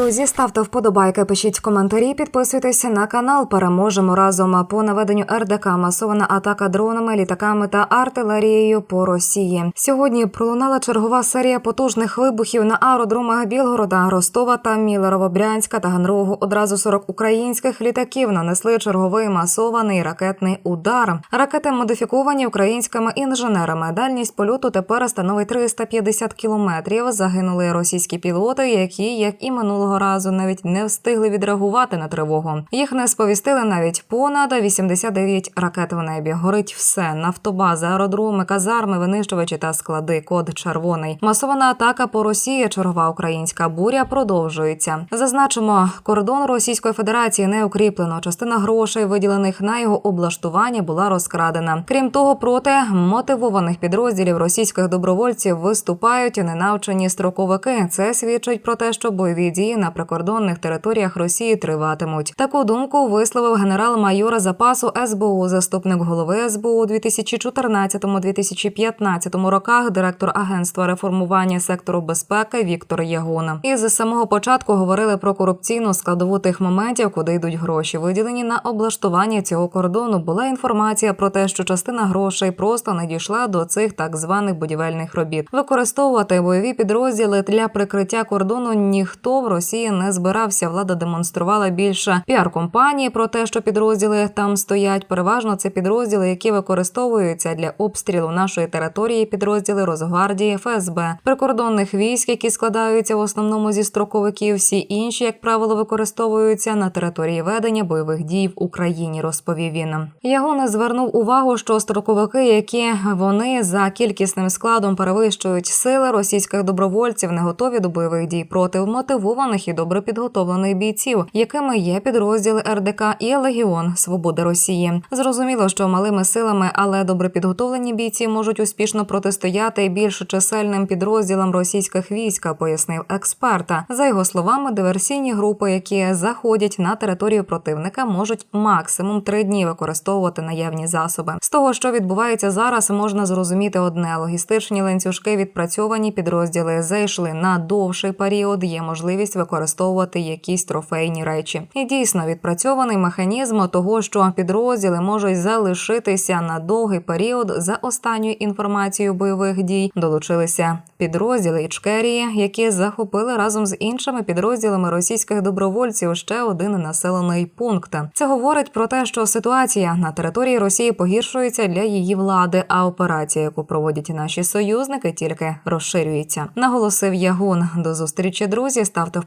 Друзі, ставте вподобайки, пишіть коментарі, підписуйтесь на канал. Переможемо разом. По наведенню РДК масована атака дронами, літаками та артилерією по Росії. Сьогодні пролунала чергова серія потужних вибухів на аеродромах Білгорода, Ростова та Мілерово-Брянська та Ганрогу. Одразу 40 українських літаків нанесли черговий масований ракетний удар. Ракети модифіковані українськими інженерами. Дальність польоту тепер становить 350 кілометрів. Загинули російські пілоти, які, як і минулого разу, навіть не встигли відреагувати на тривогу. Їх не сповістили навіть понад 89 ракет в небі. Горить все: нафтобази, аеродроми, казарми, винищувачі та склади. Код червоний. Масована атака по Росії. Чергова українська буря продовжується. Зазначимо, кордон Російської Федерації не укріплено. Частина грошей, виділених на його облаштування, була розкрадена. Крім того, проти мотивованих підрозділів російських добровольців виступають ненавчені строковики. Це свідчить про те, що бойові дії на прикордонних територіях Росії триватимуть. Таку думку висловив генерал-майор запасу СБУ, заступник голови СБУ у 2014-2015 роках, директор агентства реформування сектору безпеки Віктор Ягона. І з самого початку говорили про корупційну складову тих моментів, куди йдуть гроші, виділені на облаштування цього кордону. Була інформація про те, що частина грошей просто не дійшла до цих так званих будівельних робіт. Використовувати бойові підрозділи для прикриття кордону ніхто в Росії не збирався. Влада демонструвала більше піар-компанії про те, що підрозділи там стоять. Переважно це підрозділи, які використовуються для обстрілу нашої території. Підрозділи Росгвардії, ФСБ, прикордонних військ, які складаються в основному зі строковиків. Всі інші, як правило, використовуються на території ведення бойових дій в Україні. Розповів він. Ягона звернув увагу, що строковики, які вони за кількісним складом перевищують сили російських добровольців, не готові до бойових дій проти мотивованих і добре підготовлених бійців, якими є підрозділи РДК і Легіон Свободи Росії. Зрозуміло, що малими силами, але добре підготовлені бійці можуть успішно протистояти більш чисельним підрозділам російських військ, пояснив експерта. За його словами, диверсійні групи, які заходять на територію противника, можуть максимум три дні використовувати наявні засоби. З того, що відбувається зараз, можна зрозуміти одне: логістичні ланцюжки відпрацьовані підрозділи зайшли на довший період. Є можливість використовувати якісь трофейні речі. І дійсно відпрацьований механізм того, що підрозділи можуть залишитися на довгий період. За останньою інформацією бойових дій долучилися підрозділи Ічкерії, які захопили разом з іншими підрозділами російських добровольців ще один населений пункт. Це говорить про те, що ситуація на території Росії погіршується для її влади, а операція, яку проводять наші союзники, тільки розширюється. Наголосив Ягун. До зустрічі, друзі. Ставте